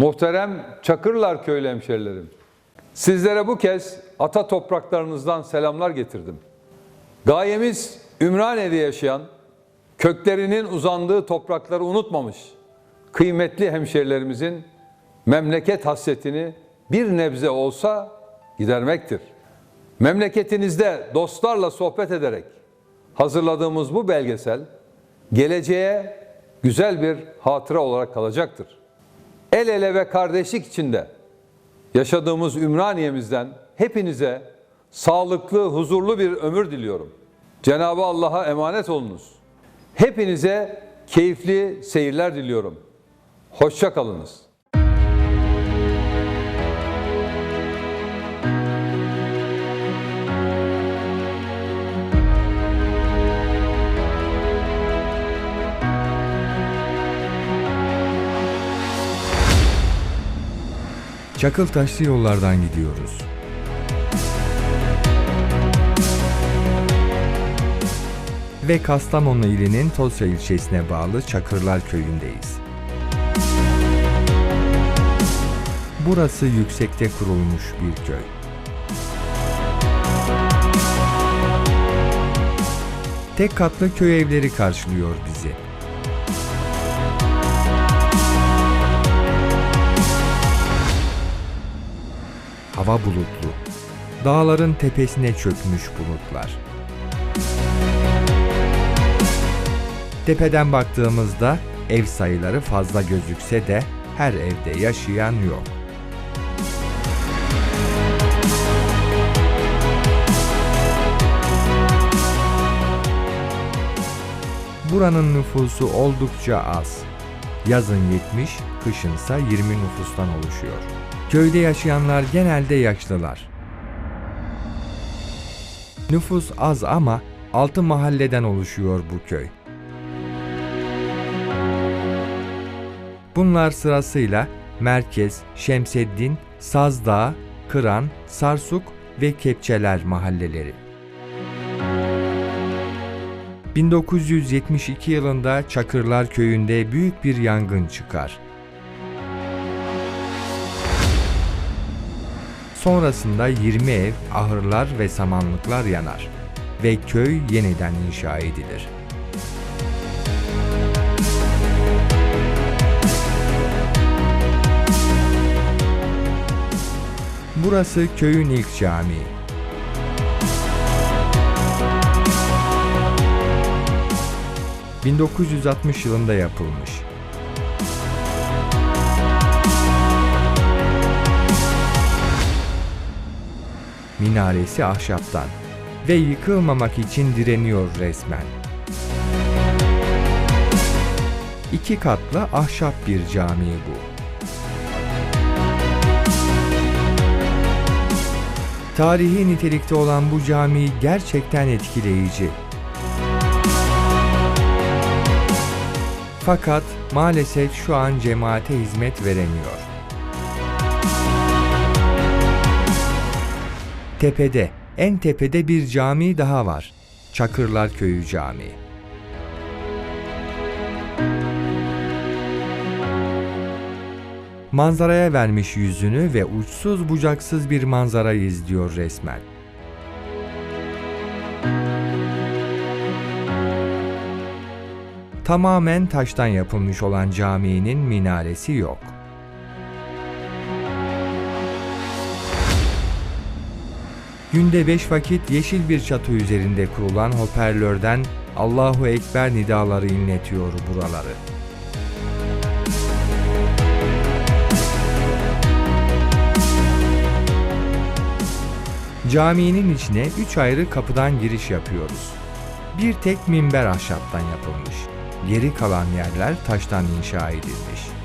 Muhterem Çakırlar köylü hemşerilerim. Sizlere bu kez ata topraklarınızdan selamlar getirdim. Gayemiz Ümraniye'de yaşayan, köklerinin uzandığı toprakları unutmamış kıymetli hemşerilerimizin memleket hasretini bir nebze olsa gidermektir. Memleketinizde dostlarla sohbet ederek hazırladığımız bu belgesel geleceğe güzel bir hatıra olarak kalacaktır. El ele ve kardeşlik içinde yaşadığımız Ümraniye'mizden hepinize sağlıklı, huzurlu bir ömür diliyorum. Cenabı Allah'a emanet olunuz. Hepinize keyifli seyirler diliyorum. Hoşça kalınız. Çakıl taşlı yollardan gidiyoruz. Ve Kastamonu ilinin Tosya ilçesine bağlı Çakırlar köyündeyiz. Burası yüksekte kurulmuş bir köy. Tek katlı köy evleri karşılıyor bizi. Hava bulutlu. Dağların tepesine çökmüş bulutlar. Tepeden baktığımızda ev sayıları fazla gözükse de her evde yaşayan yok. Buranın nüfusu oldukça az. Yazın 70, kışınsa 20 nüfustan oluşuyor. Köyde yaşayanlar genelde yaşlılar. Nüfus az ama 6 mahalleden oluşuyor bu köy. Bunlar sırasıyla Merkez, Şemseddin, Sazdağ, Kıran, Sarsuk ve Kepçeler mahalleleri. 1972 yılında Çakırlar köyünde büyük bir yangın çıkar. Sonrasında 20 ev, ahırlar ve samanlıklar yanar ve köy yeniden inşa edilir. Burası köyün ilk camii. ...1960 yılında yapılmış. Minaresi ahşaptan ve yıkılmamak için direniyor resmen. İki katlı ahşap bir cami bu. Tarihi nitelikte olan bu cami gerçekten etkileyici. Fakat maalesef şu an cemaate hizmet veremiyor. Tepede, en tepede bir cami daha var. Çakırlar Köyü Camii. Manzaraya vermiş yüzünü ve uçsuz bucaksız bir manzarayı izliyor resmen. Tamamen taştan yapılmış olan caminin minaresi yok. Günde beş vakit yeşil bir çatı üzerinde kurulan hoparlörden Allahu Ekber nidaları inletiyor buraları. Caminin içine üç ayrı kapıdan giriş yapıyoruz. Bir tek minber ahşaptan yapılmış. Geri kalan yerler taştan inşa edilmiş.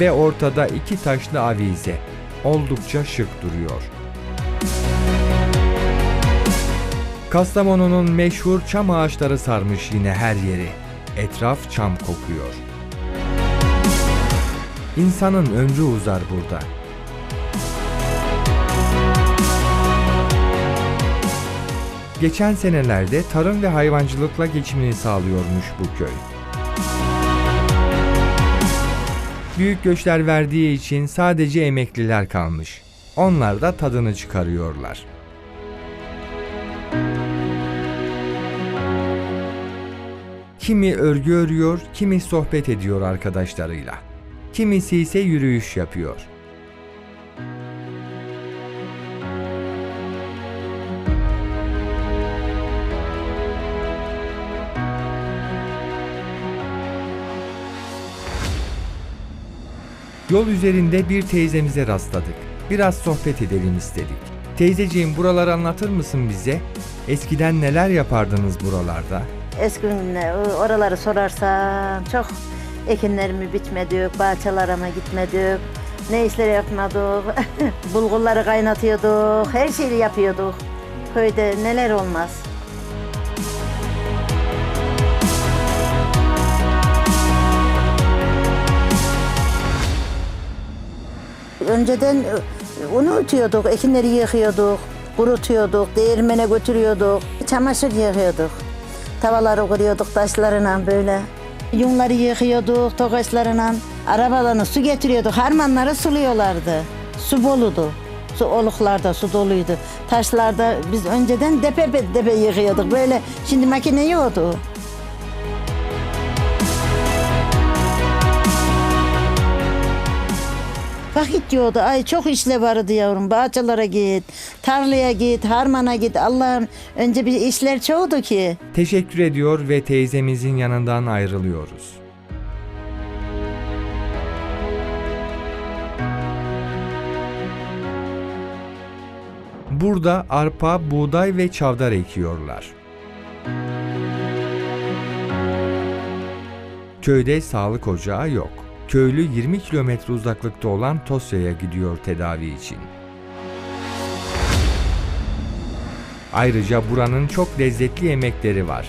Ve ortada iki taşlı avize. Oldukça şık duruyor. Kastamonu'nun meşhur çam ağaçları sarmış yine her yeri. Etraf çam kokuyor. İnsanın ömrü uzar burada. Geçen senelerde tarım ve hayvancılıkla geçimini sağlıyormuş bu köy. Büyük göçler verdiği için sadece emekliler kalmış. Onlar da tadını çıkarıyorlar. Kimi örgü örüyor, kimi sohbet ediyor arkadaşlarıyla. Kimisi ise yürüyüş yapıyor. Yol üzerinde bir teyzemize rastladık. Biraz sohbet edelim istedik. Teyzeciğim buraları anlatır mısın bize? Eskiden neler yapardınız buralarda? Eski günler o- oraları sorarsam çok ekinlerimi bitmedik, bahçelerime gitmedik. Ne işler yapmadık, bulgurları kaynatıyorduk, her şeyi yapıyorduk. Köyde neler olmaz. Önceden e, unu ütüyorduk, ekinleri yıkıyorduk, kurutuyorduk, değirmene götürüyorduk, çamaşır yıkıyorduk. Tavaları kuruyorduk taşlarına böyle. Yunları yıkıyorduk tokaçlarına. Arabalarına su getiriyorduk. Harmanları suluyorlardı. Su boludu. Su oluklarda su doluydu. Taşlarda biz önceden depe depe yıkıyorduk. Böyle şimdi makine yoktu. Vakit diyordu. Ay çok işle vardı yavrum. Bahçelere git, tarlaya git, harmana git. Allah'ım önce bir işler çoğdu ki. Teşekkür ediyor ve teyzemizin yanından ayrılıyoruz. Burada arpa, buğday ve çavdar ekiyorlar. Köyde sağlık ocağı yok. Köylü 20 kilometre uzaklıkta olan Tosya'ya gidiyor tedavi için. Ayrıca buranın çok lezzetli yemekleri var.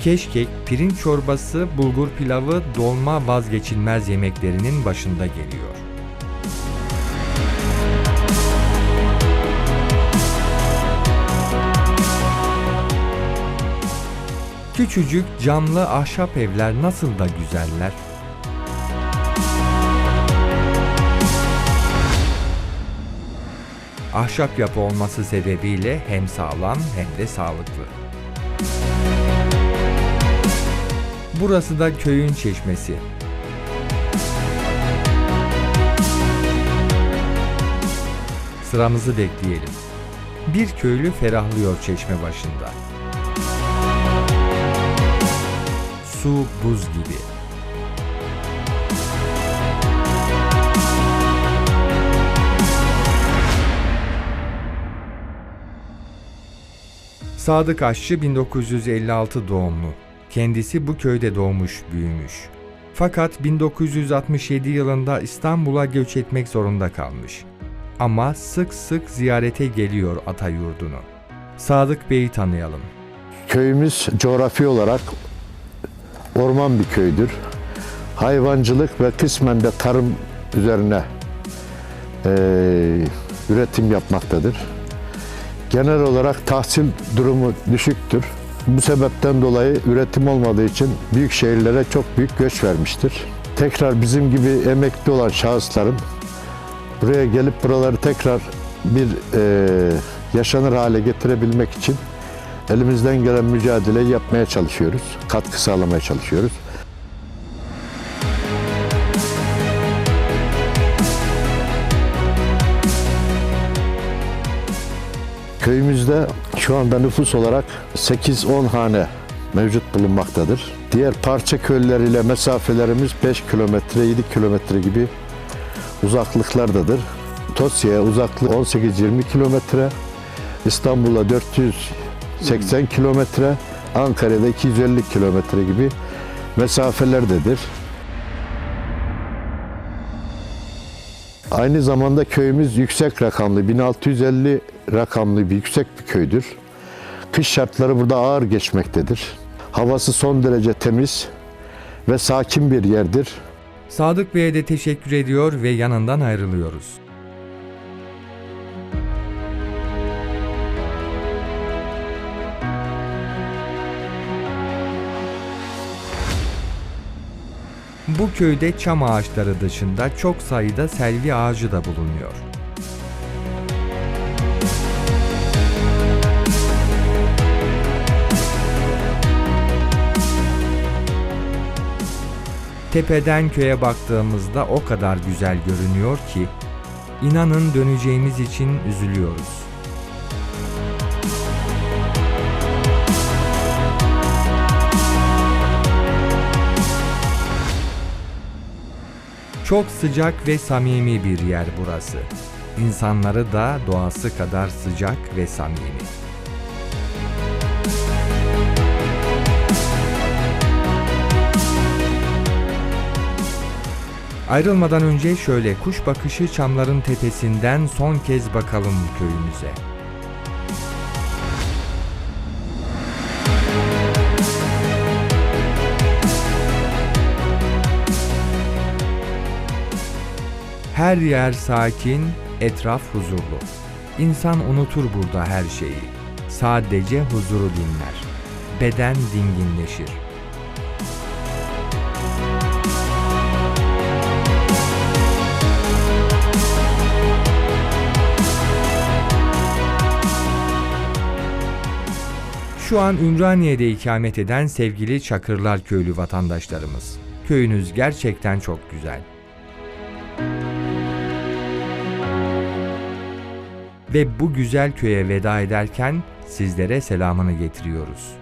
Keşkek, pirinç çorbası, bulgur pilavı, dolma vazgeçilmez yemeklerinin başında geliyor. Küçücük camlı ahşap evler nasıl da güzeller. Ahşap yapı olması sebebiyle hem sağlam hem de sağlıklı. Burası da köyün çeşmesi. Sıramızı bekleyelim. Bir köylü ferahlıyor çeşme başında. Su buz gibi. Sadık Aşçı 1956 doğumlu. Kendisi bu köyde doğmuş, büyümüş. Fakat 1967 yılında İstanbul'a göç etmek zorunda kalmış. Ama sık sık ziyarete geliyor ata yurdunu. Sadık Bey'i tanıyalım. Köyümüz coğrafi olarak orman bir köydür. Hayvancılık ve kısmen de tarım üzerine eee, üretim yapmaktadır. Genel olarak tahsil durumu düşüktür. Bu sebepten dolayı üretim olmadığı için büyük şehirlere çok büyük göç vermiştir. Tekrar bizim gibi emekli olan şahısların buraya gelip buraları tekrar bir eee, yaşanır hale getirebilmek için elimizden gelen mücadeleyi yapmaya çalışıyoruz. Katkı sağlamaya çalışıyoruz. Köyümüzde şu anda nüfus olarak 8-10 hane mevcut bulunmaktadır. Diğer parça köyleriyle mesafelerimiz 5 kilometre, 7 kilometre gibi uzaklıklardadır. Tosya'ya uzaklık 18-20 kilometre, İstanbul'a 480 kilometre, Ankara'da 250 kilometre gibi mesafelerdedir. Aynı zamanda köyümüz yüksek rakamlı, 1650 rakamlı bir yüksek bir köydür. Kış şartları burada ağır geçmektedir. Havası son derece temiz ve sakin bir yerdir. Sadık Bey'e de teşekkür ediyor ve yanından ayrılıyoruz. Bu köyde çam ağaçları dışında çok sayıda selvi ağacı da bulunuyor. Tepeden köye baktığımızda o kadar güzel görünüyor ki inanın döneceğimiz için üzülüyoruz. Çok sıcak ve samimi bir yer burası. İnsanları da doğası kadar sıcak ve samimi. Ayrılmadan önce şöyle kuş bakışı çamların tepesinden son kez bakalım köyümüze. Her yer sakin, etraf huzurlu. İnsan unutur burada her şeyi. Sadece huzuru dinler. Beden dinginleşir. Şu an Ümraniye'de ikamet eden sevgili Çakırlar köylü vatandaşlarımız. Köyünüz gerçekten çok güzel. Ve bu güzel köye veda ederken sizlere selamını getiriyoruz.